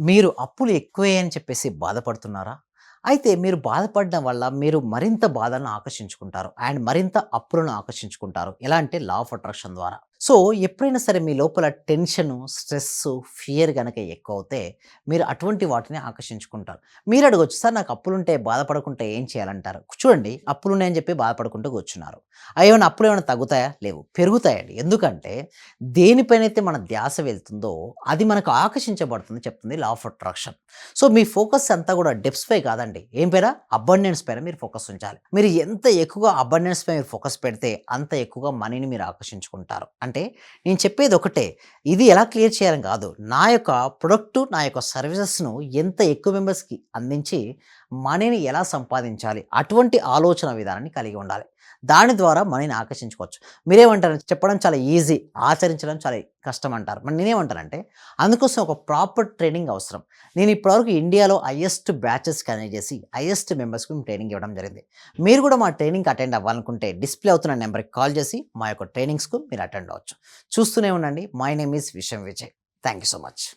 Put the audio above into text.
మీరు అప్పులు ఎక్కువే అని చెప్పేసి బాధపడుతున్నారా? అయితే మీరు బాధపడడం వల్ల మీరు మరింత బాధను ఆకర్షించుకుంటారు. అండ్ మరింత అప్పులను ఆకర్షించుకుంటారు. ఎలా అంటే లా ఆఫ్ అట్రాక్షన్ ద్వారా. సో, ఎప్పుడైనా సరే మీ లోపల టెన్షను, స్ట్రెస్ ఫియర్ కనుక ఎక్కువ అవుతే మీరు అటువంటి వాటిని ఆకర్షించుకుంటారు. మీరు అడగొచ్చు సార్ నాకు అప్పులుంటే బాధపడకుంటే ఏం చేయాలంటారు? చూడండి అప్పులున్నాయని చెప్పి బాధపడుకుంటూ కూర్చున్నారు. అప్పులు ఏమైనా తగ్గుతాయా? లేవు. పెరుగుతాయండి. ఎందుకంటే దేనిపైనైతే మన ధ్యాస వెళ్తుందో అది మనకు ఆకర్షించబడుతుంది చెప్తుంది లా ఆఫ్ అట్రాక్షన్. సో, మీ ఫోకస్ అంతా కూడా డెప్స్ పై కాదండి. ఏం పేర అబండెన్స్ పైన మీరు ఫోకస్ ఉంచాలి. మీరు ఎంత ఎక్కువగా అబండెన్స్ పై మీరు ఫోకస్ పెడితే అంత ఎక్కువగా మనీని మీరు ఆకర్షించుకుంటారు. అంటే నేను చెప్పేది ఒకటే. ఇది ఎలా క్లియర్ చేయాలని కాదు. నా యొక్క ప్రొడక్ట్ నా యొక్క సర్వీసెస్‌ను ఎంత ఎక్కువ మెంబర్స్‌కి అందించి మనీని ఎలా సంపాదించాలి? అటువంటి ఆలోచన విధానాన్ని కలిగి ఉండాలి. దాని ద్వారా మనీని ఆకర్షించుకోవచ్చు. మీరేమంటారు? చెప్పడం చాలా ఈజీ. ఆచరించడం చాలా కష్టం అంటారు. మరి నేనేమంటానంటే అందుకోసం ఒక ప్రాపర్ ట్రైనింగ్ అవసరం. నేను ఇప్పటివరకు ఇండియాలో హైయెస్ట్ బ్యాచెస్ కనెక్ట్ చేసి హైయెస్ట్ మెంబర్స్‌కి మేము ట్రైనింగ్ ఇవ్వడం జరిగింది. మీరు కూడా మా ట్రైనింగ్‌కి అటెండ్ అవ్వాలనుకుంటే డిస్‌ప్లే అవుతున్న నెంబర్కి కాల్ చేసి మా యొక్క ట్రైనింగ్స్‌కు మీరు అటెండ్ అవ్వచ్చు. చూస్తూనే ఉండండి. మై నేమ్ ఈస్ విషయం Vijay. Thank you so much.